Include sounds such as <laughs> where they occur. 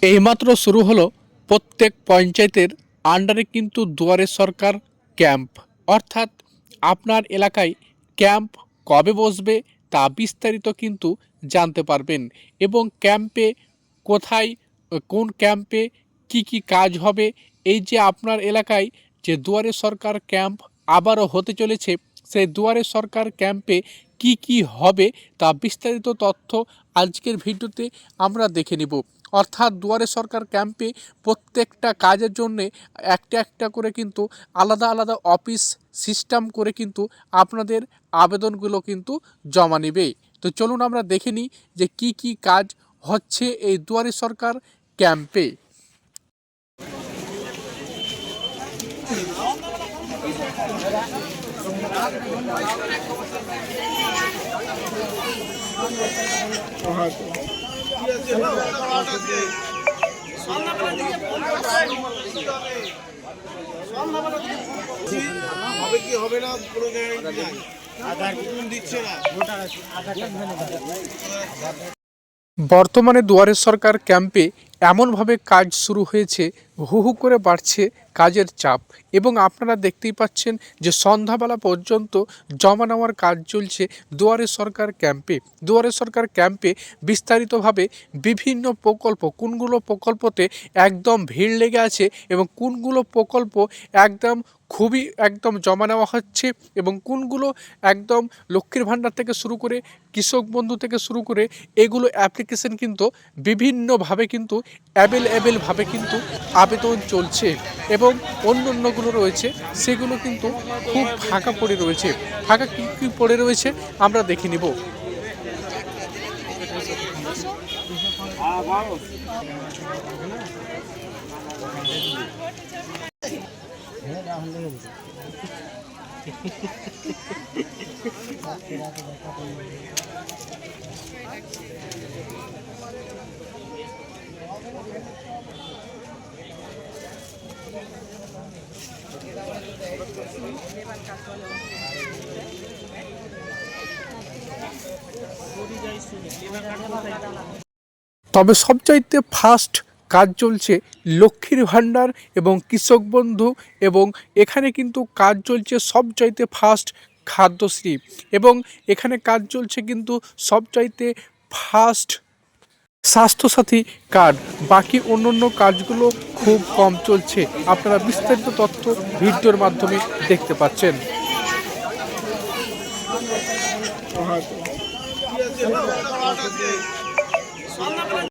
এইমাত্র শুরু হলো প্রত্যেক পঞ্চায়েতের আন্ডারে কিন্তু দুয়ারে সরকার ক্যাম্প। অর্থাৎ আপনার এলাকায় ক্যাম্প কবে বসবে তা বিস্তারিত কিন্তু জানতে পারবেন এবং ক্যাম্পে কোথায়, কোন ক্যাম্পে কি কি কাজ হবে, এই যে আপনার এলাকায় যে দুয়ারে সরকার ক্যাম্প আবারও হতে চলেছে সেই দুয়ারে সরকার ক্যাম্পে কি কি হবে তা বিস্তারিত তথ্য আজকের ভিডিওতে আমরা দেখে নিব। অর্থাৎ দুয়ারে সরকার ক্যাম্পে প্রত্যেকটা কাজের জন্যে একটা একটা করে কিন্তু আলাদা আলাদা অফিস সিস্টেম করে কিন্তু আপনাদের আবেদনগুলো কিন্তু জমা নেবে। তো চলুন আমরা দেখে নিই যে কি কি কাজ হচ্ছে এই দুয়ারে সরকার ক্যাম্পে। হবে কি হবে না না। বর্তমানে দুয়ারে সরকার ক্যাম্পে এমনভাবে কাজ শুরু হয়েছে, হু হু করে বাড়ছে কাজের চাপ। এবং আপনারা দেখতেই পাচ্ছেন যে সন্ধ্যাবেলা পর্যন্ত জমা নেওয়ার কাজ চলছে দুয়ারে সরকার ক্যাম্পে। দুয়ারে সরকার ক্যাম্পে বিস্তারিতভাবে বিভিন্ন প্রকল্প, কোনগুলো প্রকল্পতে একদম ভিড় লেগে আছে এবং কোনগুলো প্রকল্প একদম খুবই একদম জমা নেওয়া হচ্ছে এবং কোনগুলো একদম লক্ষ্মীর ভাণ্ডার থেকে শুরু করে কৃষক বন্ধু থেকে শুরু করে এগুলো অ্যাপ্লিকেশন কিন্তু বিভিন্নভাবে কিন্তু অ্যাভেলেবেলভাবে কিন্তু আবেদন চলছে এবং অন্য অন্যগুলো রয়েছে, সেগুলো কিন্তু খুব ফাঁকা পড়ে রয়েছে। ফাঁকা কী কী পড়ে রয়েছে আমরা দেখে নিব। <laughs> তবে সবচাইতে ফার্স্ট কাজ চলছে লক্ষ্মীর ভাণ্ডার এবং কৃষক বন্ধু এবং এখানে কিন্তু কাজ চলছে সবচাইতে ফার্স্ট খাদ্যশ্রী এবং এখানে কাজ চলছে কিন্তু সবচাইতে ফার্স্ট স্বাস্থ্যসাথী কার্ড। বাকি অন্য অন্য কাজগুলো খুব কম চলছে। আপনারা বিস্তারিত তথ্য ভিডিওর মাধ্যমে দেখতে পাচ্ছেন।